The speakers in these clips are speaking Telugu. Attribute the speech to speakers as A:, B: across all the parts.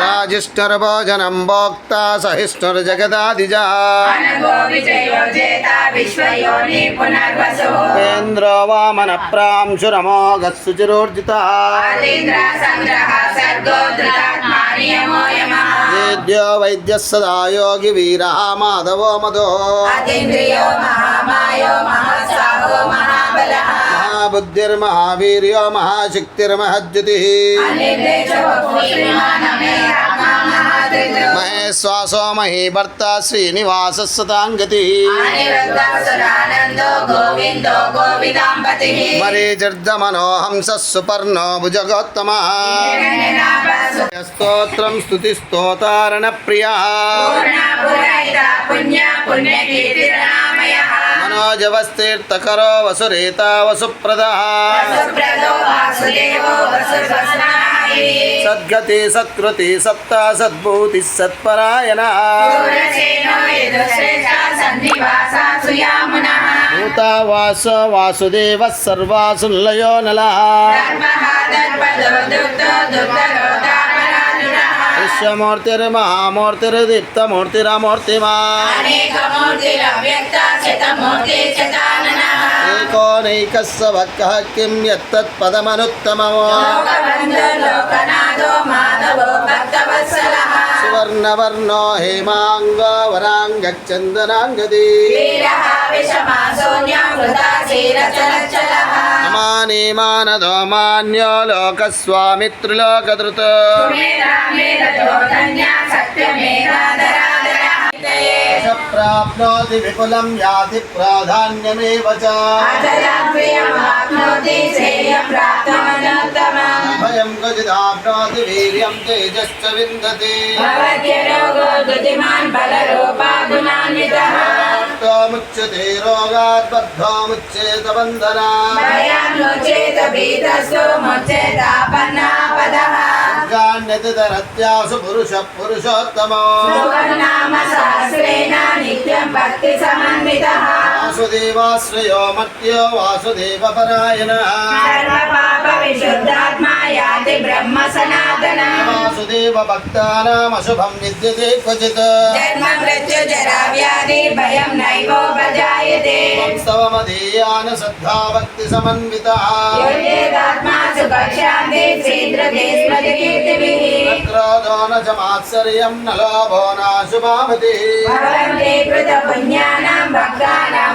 A: రాజిష్ఠుర్భోజనం
B: భోక్త సహిష్ణుర్జగదాదిజా కేంద్రో వామన ప్రాంశురమోగస్సుచిరోర్జిత వైద్య సదా
A: యోగి వీరా మాధవో మధో
B: महाबुद्धिर्महावीर्यो
A: महाशक्तिर्महज्युतिः
B: महेश्वासो मही भर्ता श्रीनिवासः सताङ्गतिः मरीजर्दमनोहंसः सुपर्णो भुजगोत्तमः। स्तोत्रं स्तुतिस्तोतारणप्रियः। मनोजवस्तीर्थकरो वसुरेता वसुप्रदः
A: वसुप्रदो वासुदेवो वसुस्वस्नायि
B: सद्गति सत्कृति सत्ता सद्भूतिः सत्परायणः
A: शूरसेनो यदुश्रेष्ठा सन्निवासा सुयामुनः
B: भूता वास वासुदेवः सर्वासुल्लयो नलः మూర్తిర్ మహామూర్తిర్ దీప్తమూర్తిరమూర్తిమా
A: ఏకోనైకస్వ భక్త కిం యత్తత్పదమనుత్తమో
B: వర్ణవర్ణో హేమాంగో వరాంగచందనాంగది
A: మానదో మాన్యో లోకస్వామి
B: త్రిలోకృత ప్రాప్నోతి విపులం యాతి
A: ప్రాధాన్యమేవ చ धन्या सत्यमेधादरादरः
B: स प्राप्नोति विपुलं याति प्राधान्यमेव च
A: अजलाप्रियमाप्नोति श्रेयप्राप्तमनोत्तमम्
B: भयं क्वचिदाप्नोति वीर्यं तेजश्च विन्दति
A: भवत्यरोगो धृतिमान् बलरूपा गुणान्वितः
B: मुच्यते रोगात् बद्धोमुच्येत बन्धनात्
A: भयान्मुचेत भीतस्तु मुच्चेतापन्नापदः
B: गान्यतितरत्यासु पुरुषः पुरुषोत्तमो
A: सुवर्णाम सहस्रेण नित्यं भक्तिसमन्वितः
B: వాసుదేవాశ్రయో మత్యో వాసుదేవ పరాయణ విశుద్ధాత్మాయాతి బ్రహ్మ సనాతన వాసుదేవ భక్తానాం అశుభం విద్యతే క్వచిత్ జన్మ మృత్యు జరా వ్యాధి భయం నైవో భజాయతే వంశవమదీయాన శ్రద్ధా భక్తి సమన్విత యోగేదాత్మా సుఖశాంతి శ్రీద్రతే స్మృతి పుణ్యానాం
C: భక్తానాం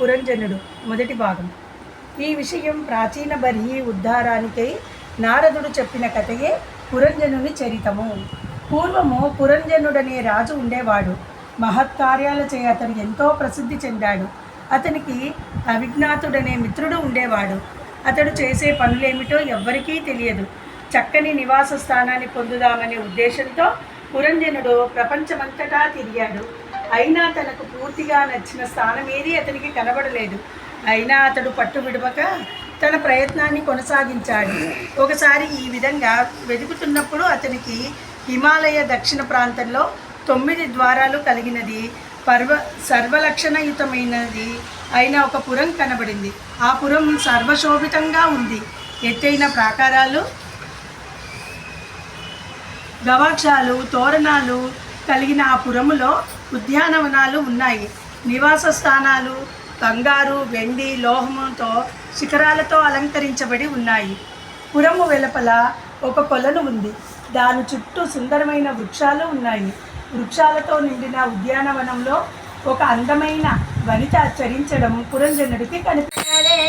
C: పురంజనుడు మొదటి భాగం. ఈ విషయం ప్రాచీన బర్హి ఉద్ధారానికై నారదుడు చెప్పిన కథయే పురంజనుని చరితము. పూర్వము పురంజనుడనే రాజు ఉండేవాడు. మహత్కార్యాలు చేయ అతను ఎంతో ప్రసిద్ధి చెందాడు. అతనికి అవిజ్ఞాతుడనే మిత్రుడు ఉండేవాడు. అతడు చేసే పనులేమిటో ఎవ్వరికీ తెలియదు. చక్కని నివాస స్థానాన్ని పొందుదామనే ఉద్దేశంతో పురంజనుడు ప్రపంచమంతటా తిరిగాడు. అయినా తనకు పూర్తిగా నచ్చిన స్థానం ఏది అతనికి కనబడలేదు. అయినా అతడు పట్టు విడవక తన ప్రయత్నాన్ని కొనసాగించాడు. ఒకసారి ఈ విధంగా వెతుకుతున్నప్పుడు అతనికి హిమాలయ దక్షిణ ప్రాంతంలో తొమ్మిది ద్వారాలు కలిగినది. పర్వ సర్వలక్షణయుతమైనది అయిన ఒక పురం కనబడింది. ఆ పురం సర్వశోభితంగా ఉంది. ఎత్తైన ప్రాకారాలు గవాక్షాలు తోరణాలు కలిగిన ఆ పురములో ఉద్యానవనాలు ఉన్నాయి. నివాస స్థానాలు బంగారు వెండి లోహముతో శిఖరాలతో అలంకరించబడి ఉన్నాయి. పురము వెలుపల ఒక కొలను ఉంది. దాని చుట్టూ సుందరమైన వృక్షాలు ఉన్నాయి. వృక్షాలతో నిండిన ఉద్యానవనంలో ఒక అందమైన వనిత చరించడం పురంజనుడికి కనిపించింది